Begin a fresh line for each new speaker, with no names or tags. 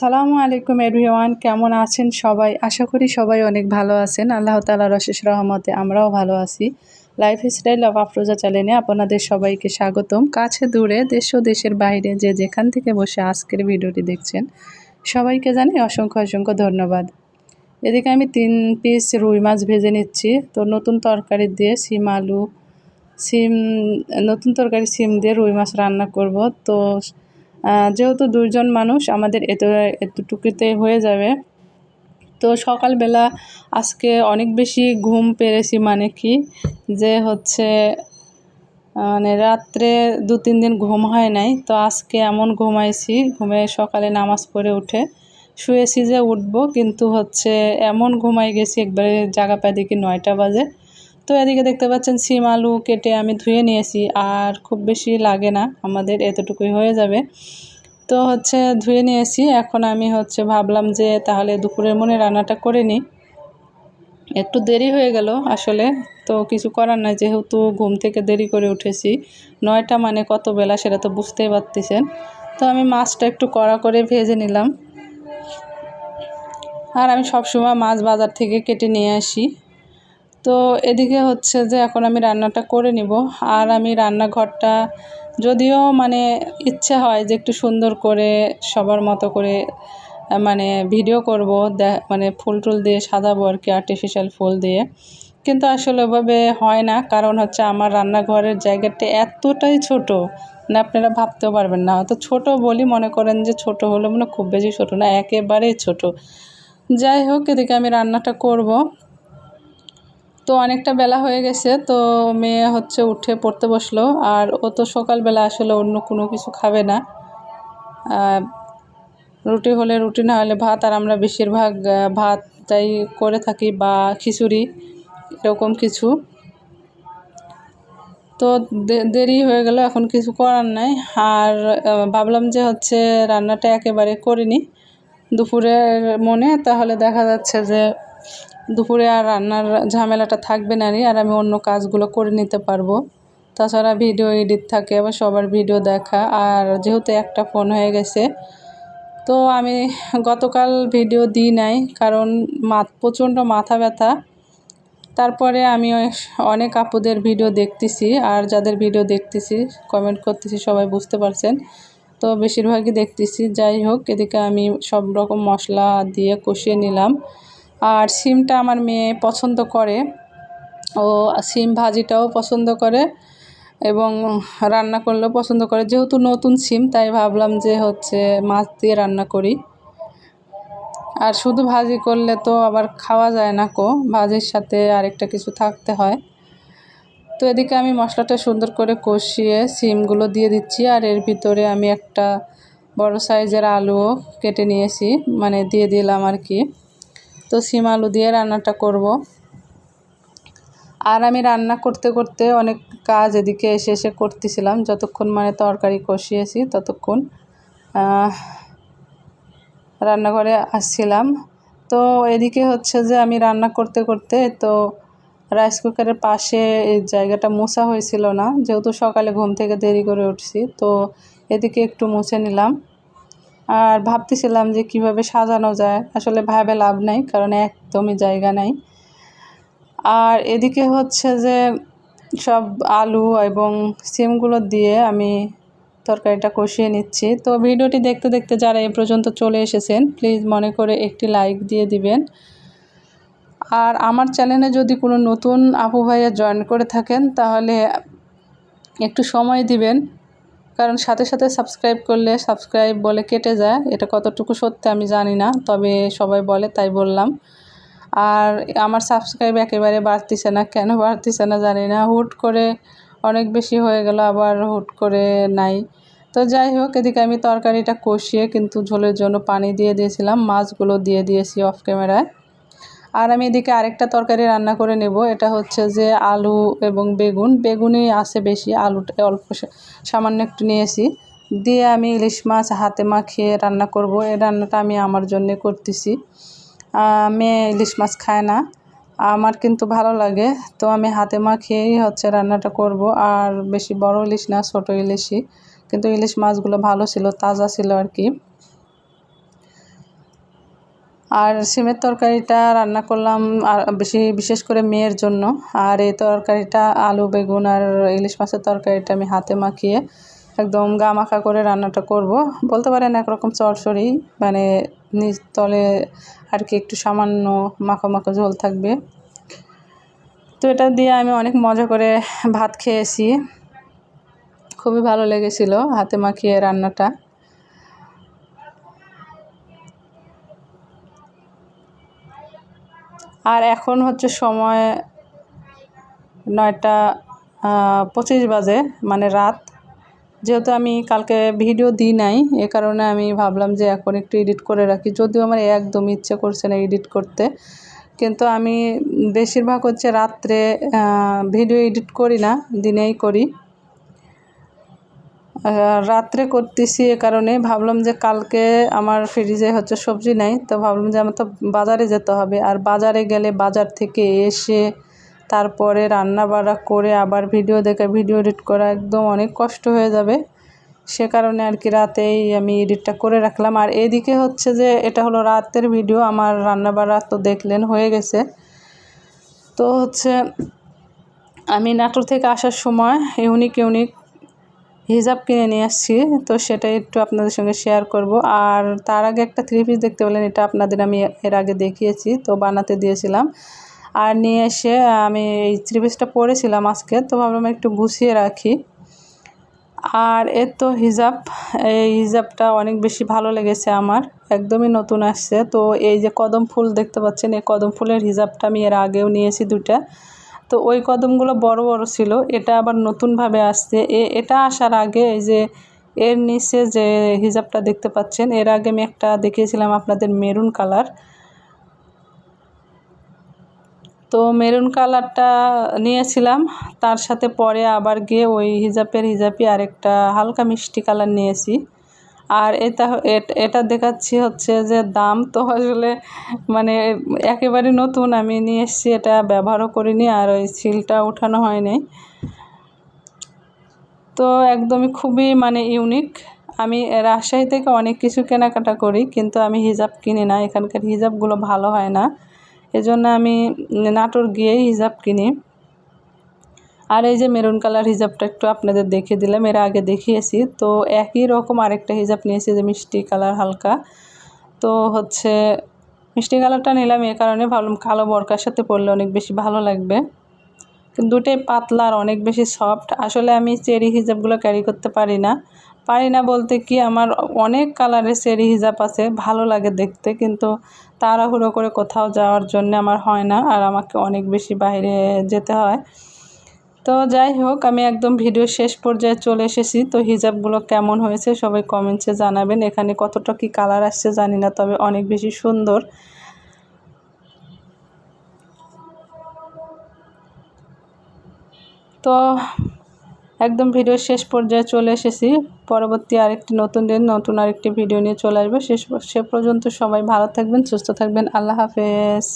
আসসালামু আলাইকুম এভরিওয়ান, কেমন আছেন সবাই? আশা করি সবাই অনেক ভালো আছেন। আল্লাহ তালার অশেষ রহমতে আমরাও ভালো আছি। লাইফ স্টাইল অফ আফরোজা চ্যানেলে আপনাদের সবাইকে স্বাগতম। কাছে দূরে, দেশ ও দেশের বাইরে যে যেখান থেকে বসে আজকের ভিডিওটি দেখছেন, সবাইকে জানি অসংখ্য অসংখ্য ধন্যবাদ। এদিকে আমি তিন পিস রুই মাছ ভেজে নিচ্ছি। তো নতুন তরকারি দিয়ে সিম, আলু, সিম, নতুন তরকারি সিম দিয়ে রুই মাছ রান্না করব। তো যেহেতু দুজন মানুষ, আমাদের এত, এতটুকুতে হয়ে যাবে। তো সকালবেলা আজকে অনেক বেশি ঘুম পেরেছি মানে কি? যে হচ্ছে মানে রাত্রে দু, তিন দিন ঘুম হয় নাই। তো আজকে এমন ঘুমাইছি, ঘুমে সকালে নামাজ পড়ে উঠে। শুয়েছি যে উঠবো, কিন্তু হচ্ছে এমন ঘুমাই গেছি, একবারে জাগা পায় দেখি নয়টা বাজে। তো এদিকে দেখতে পাচ্ছেন সিম, আলু কেটে আমি ধুয়ে নিয়েছি। আর খুব বেশি লাগে না, আমাদের এতটুকুই হয়ে যাবে। তো হচ্ছে ধুয়ে নিয়েছি। এখন আমি হচ্ছে ভাবলাম যে তাহলে দুপুরের মনে রান্নাটা করে নিই। একটু দেরি হয়ে গেল আসলে, তো কিছু করার নাই। যেহেতু ঘুম থেকে দেরি করে উঠেছি, নয়টা মানে কত বেলা সেটা তো বুঝতেই পারতেছেন। তো আমি মাছটা একটু কড়া করে ভেজে নিলাম। আর আমি সবসময় মাছ বাজার থেকে কেটে নিয়ে আসি। তো এদিকে হচ্ছে যে এখন আমি রান্নাটা করে নিব। আর আমি রান্নাঘরটা যদিও মানে ইচ্ছে হয় যে একটু সুন্দর করে সবার মতো করে মানে ভিডিও করব মানে ফুল টুল দিয়ে সাজাবো আর কি আর্টিফিশিয়াল ফুল দিয়ে। কিন্তু আসলে ওভাবে হয় না, কারণ হচ্ছে আমার রান্নাঘরের জায়গাটা এতটাই ছোট না, আপনারা ভাবতেও পারবেন না। তো ছোট বলি মনে করেন যে ছোট হলে মানে খুব বেশি ছোট না, একেবারেই ছোট। যাই হোক, এদিকে আমি রান্নাটা করব। তো অনেকটা বেলা হয়ে গেছে, তো মেয়ে হচ্ছে উঠে পড়তে বসল। আর ও তো সকালবেলা আসলে অন্য কোনো কিছু খাবে না। রুটি হলে রুটি, না হলে ভাত, আর আমরা বেশিরভাগ ভাতটাই করে থাকি বা খিচুড়ি, এরকম কিছু। তো দেরি হয়ে গেল, এখন কিছু করার নাই। আর ভাবলাম যে হচ্ছে রান্নাটা একেবারে করিনি। দুপুরের মনে, তাহলে দেখা যাচ্ছে যে দুপুরে আর রান্নার ঝামেলাটা থাকবে না আর আমি অন্য কাজগুলো করে নিতে পারব। তাছাড়া ভিডিও এডিট থাকে, আবার সবার ভিডিও দেখা, আর যেহেতু একটা ফোন হয়ে গেছে, তো আমি গতকাল ভিডিও দিই নাই, কারণ মা, প্রচণ্ড মাথা ব্যথা। তারপরে আমি অনেক আপুদের ভিডিও দেখতেছি, আর যাদের ভিডিও দেখতেছি কমেন্ট করতেছি, সবাই বুঝতে পারছেন। তো বেশিরভাগই দেখতেছি, যাই হোক, এদিকে আমি সব রকম মশলা দিয়ে কষিয়ে নিলাম। আর সিমটা আমার মেয়ে পছন্দ করে। ও সিম ভাজিটাও পছন্দ করে এবং রান্না করলেও পছন্দ করে। যেহেতু নতুন সিম, তাই ভাবলাম যে হচ্ছে মাছ দিয়ে রান্না করি। আর শুধু ভাজি করলে তো আবার খাওয়া যায় না কো, ভাজির সাথে আরেকটা কিছু থাকতে হয়। তো এদিকে আমি মশলাটা সুন্দর করে কষিয়ে সিমগুলো দিয়ে দিচ্ছি আর এর ভিতরে আমি একটা বড় সাইজের আলুও কেটে নিয়েছি মানে দিয়ে দিলাম আর কি। তো সিম আলু দিয়ে রান্নাটা করব। আর আমি রান্না করতে করতে অনেক কাজ এদিকে এসে এসে করতেছিলাম। যতক্ষণ মানে তরকারি কষিয়েছি ততক্ষণ রান্নাঘরে আসছিলাম। তো এদিকে হচ্ছে যে আমি রান্না করতে করতে তো রাইস কুকারের পাশে জায়গাটা মোছা হয়েছিল না। যেহেতু সকালে ঘুম থেকে দেরি করে উঠছি, তো এদিকে একটু মুছে নিলাম। আর ভাবতেছিলাম যে কীভাবে সাজানো যায়। আসলে ভাবে লাভ নাই, কারণ একদমই জায়গা নাই। আর এদিকে হচ্ছে যে সব আলু এবং সিমগুলো দিয়ে আমি তরকারিটা কষিয়ে নিচ্ছি। তো ভিডিওটি দেখতে দেখতে যারা এ পর্যন্ত চলে এসেছেন প্লিজ মনে করে একটি লাইক দিয়ে দিবেন। আর আমার চ্যানেলে যদি কোনো নতুন আপু ভাইয়া জয়েন করে থাকেন, তাহলে একটু সময় দিবেন। কারণ সাথে সাথে সাবস্ক্রাইব করলে সাবস্ক্রাইব বলে কেটে যায়। এটা কতটুকু সত্যি আমি জানি না, তবে সবাই বলে, তাই বললাম। আর আমার সাবস্ক্রাইব একেবারে বাড়তিছে না। কেন বাড়তিছে না জানি না। হুট করে অনেক বেশি হয়ে গেল, আবার হুট করে নাই। তো যাই হোক, এদিকে আমি তরকারিটা কষিয়ে কিন্তু ঝোলের জন্য পানি দিয়ে দিয়েছিলাম। মাছগুলো দিয়ে দিয়েছি অফ ক্যামেরায় আর আমি এদিকে আরেকটা তরকারি রান্না করে নেব। এটা হচ্ছে যে আলু এবং বেগুন। বেগুনই আছে বেশি, আলুটা অল্প সামান্য একটু নিয়েছি। দিয়ে আমি ইলিশ মাছ হাতে মাখিয়ে রান্না করব। এই রান্নাটা আমি আমার জন্যে করতেছি। মেয়ে ইলিশ মাছ খায় না। আমার কিন্তু ভালো লাগে। তো আমি হাতে মাখিয়েই হচ্ছে রান্নাটা করব। আর বেশি বড় ইলিশ না, ছোটো ইলিশই। কিন্তু ইলিশ মাছগুলো ভালো ছিল, তাজা ছিল আর কি। আর সিমের তরকারিটা রান্না করলাম, আর বেশি, বিশেষ করে মেয়ের জন্য। আর এই তরকারিটা আলু, বেগুন আর ইলিশ মাছের তরকারিটা আমি হাতে মাখিয়ে একদম গা মাখা করে রান্নাটা করব। বলতে পারেন একরকম চরচড়ি মানে নিচ তলে আর কি একটু সামান্য মাখো মাখো ঝোল থাকবে। তো এটা দিয়ে আমি অনেক মজা করে ভাত খেয়েছি। খুবই ভালো লেগেছিল হাতে মাখিয়ে রান্নাটা। আর এখন হচ্ছে সময় নয়টা পঁচিশ বাজে মানে রাত। যেহেতু আমি কালকে ভিডিও দিই নাই, এ কারণে আমি ভাবলাম যে এখন একটু এডিট করে রাখি। যদিও আমার একদম ইচ্ছে করছে না এডিট করতে, কিন্তু আমি বেশিরভাগ হচ্ছে রাত্রে ভিডিও এডিট করি না, দিনেই করি। রাত্রে করতেছি এ কারণে। ভাবলাম যে কালকে আমার ফ্রিজে হচ্ছে সবজি নাই, তো ভাবলাম যে আমার তো বাজারে যেতে হবে। আর বাজারে গেলে বাজার থেকে এসে তারপরে রান্না বাড়া করে আবার ভিডিও দেখে ভিডিও এডিট করা একদম অনেক কষ্ট হয়ে যাবে। সে কারণে আর কি রাতেই আমি এডিটটা করে রাখলাম। আর এদিকে হচ্ছে যে এটা হলো রাতের ভিডিও আমার রান্না বাড়া তো দেখলেন, হয়ে গেছে। তো হচ্ছে আমি নাটোর থেকে আসার সময় ইউনিক ইউনিক হিজাব কিনে নিয়ে আসছি, তো সেটা একটু আপনাদের সঙ্গে শেয়ার করব। আর তার আগে একটা থ্রি পিস দেখতে পেলেন, এটা আপনাদের আমি এর আগে দেখিয়েছি, তো বানাতে দিয়েছিলাম। আর নিয়ে এসে আমি এই থ্রি পিসটা পরেছিলাম আজকে, তো ভাবলাম একটু গুছিয়ে রাখি। আর এর তো হিজাব, এই হিজাবটা অনেক বেশি ভালো লেগেছে আমার, একদমই নতুন আসছে। তো এই যে কদম ফুল দেখতে পাচ্ছেন, এই কদম ফুলের হিজাবটা আমি এর আগেও নিয়েছি দুটা তো ওই কদমগুলো বড় বড় ছিল। এটা আবার নতুনভাবে আসছে। এ, এটা আসার আগে এই যে এর নিচে যে হিজাবটা দেখতে পাচ্ছেন, এর আগে আমি একটা দেখিয়েছিলাম আপনাদের মেরুন কালার। তো মেরুন কালারটা নিয়েছিলাম। তার সাথে পরে আবার গিয়ে ওই হিজাবের হিজাবি আরেকটা হালকা মিষ্টি কালার নিয়েছি। আর এটা এটা দেখাচ্ছি হচ্ছে যে দাম তো আসলে মানে একেবারে নতুন, আমি নিয়ে এসেছি, এটা ব্যবহারও করিনি আর ওই সিলটা উঠানো হয়নি। তো একদমই খুবই মানে ইউনিক আমি রাজশাহী থেকে অনেক কিছু কেনাকাটা করি, কিন্তু আমি হিজাব কিনি না, এখানকার হিজাবগুলো ভালো হয় না। এজন্য আমি নাটোর গিয়েই হিজাব কিনি। আর এই যে মেরুন কালার হিজাবটা একটু আপনাদের দেখিয়ে দিলাম, এর আগে দেখিয়েছি। তো একই রকম আরেকটা হিজাব নিয়েছি যে মিষ্টি কালার হালকা। তো হচ্ছে মিষ্টি কালারটা নিলাম এ কারণে, ভাবলাম কালো বরকার সাথে পরলে অনেক বেশি ভালো লাগবে। কিন্তু দুটোই পাতলা আর অনেক বেশি সফট। আসলে আমি চেরি হিজাবগুলো ক্যারি করতে পারি না। পারি না বলতে কি আমার অনেক কালারের চেরি হিজাব আছে, ভালো লাগে দেখতে, কিন্তু তাড়াহুড়ো করে কোথাও যাওয়ার জন্য আমার হয় না। আর আমাকে অনেক বেশি বাইরে যেতে হয়। তো যাই হোক, আমি একদম ভিডিও শেষ পর্যায়ে চলে এসেছি। তো হিজাবগুলো কেমন হয়েছে সবাই কমেন্টসে জানাবেন। এখানে কতটা কি কালার আসছে জানি না, তবে অনেক বেশি সুন্দর। তো একদম ভিডিও শেষ পর্যায়ে চলে এসেছি। পরবর্তী আরেকটি নতুন দিন, নতুন আরেকটি ভিডিও নিয়ে চলে আসবে। শেষ সে পর্যন্ত সবাই ভালো থাকবেন, সুস্থ থাকবেন। আল্লাহ হাফেজ।